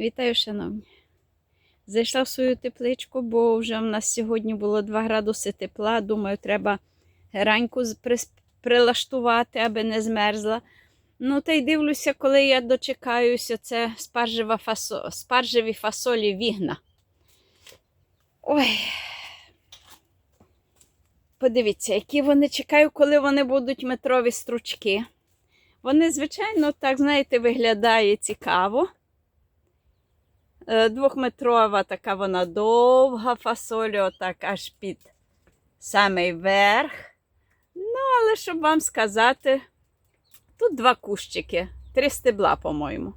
Вітаю, шановні. Зайшла в свою тепличку, бо вже в нас сьогодні було 2 градуси тепла. Думаю, треба раньку прилаштувати, аби не змерзла. Ну, та й дивлюся, коли я дочекаюся, це спаржева фасо... спаржеві фасолі вігна. Ой. Подивіться, які вони чекаю, коли вони будуть метрові стручки. Вони, звичайно, так, знаєте, виглядає цікаво. Е, Двохметрова така вона довга фасоля, отак аж під самий верх. Ну, але щоб вам сказати, тут два кущики, три стебла, по-моєму.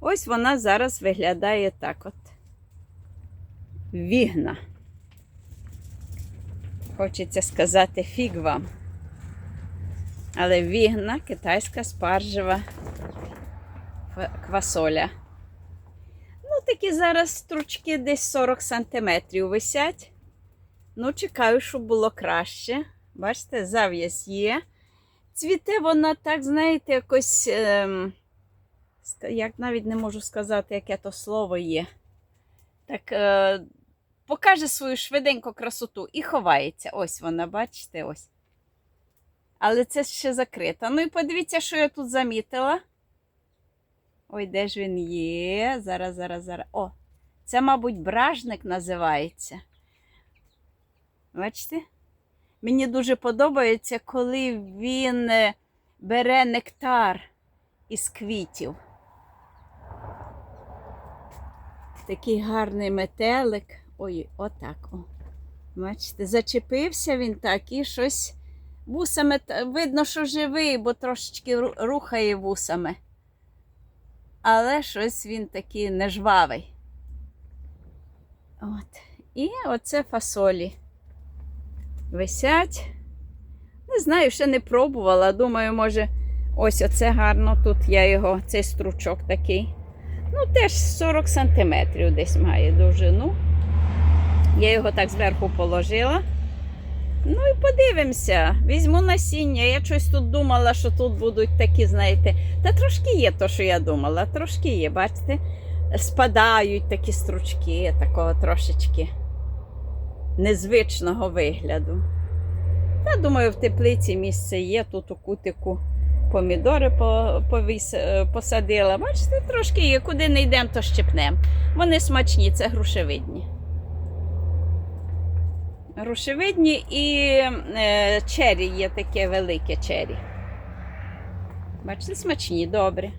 Ось вона зараз виглядає так от. Вігна. Хочеться сказати фіг вам. Але вігна китайська спаржева квасоля. Такі зараз стручки десь 40 сантиметрів висять. Ну, чекаю, щоб було краще. Бачите, зав'язь є. Цвіте вона так, знаєте, якось. Ем, як навіть не можу сказати, яке то слово є. Так, е, покаже свою швиденьку красоту і ховається. Ось вона, бачите, ось. Але це ще закрита. Ну і подивіться, що я тут замітила. Ой, де ж він є? Зараз, зараз, зараз. О, це, мабуть, бражник називається. Бачите? Мені дуже подобається, коли він е, бере нектар із квітів. Такий гарний метелик. Ой, отак. О. Бачите, зачепився він так і щось вусами. Видно, що живий, бо трошечки рухає вусами. Але щось він такий нежвавий. От. І оце фасолі. Висять. Не знаю, ще не пробувала. Думаю, може, ось оце гарно. Тут я його, цей стручок такий. Ну, теж 40 сантиметрів десь має довжину. Я його так зверху положила. Ну і подивимося. Візьму насіння. Я щось тут думала, що тут будуть такі, знаєте. Та трошки є то, що я думала. Трошки є, бачите? Спадають такі стручки, такого трошечки незвичного вигляду. Та думаю, в теплиці місце є, тут у кутику помідори е, посадила. Бачите, трошки є, куди не йдемо, то щепнемо. Вони смачні, це грушевидні. Грушевидні і е, чері є таке велике чері. Бачите, смачні, добре.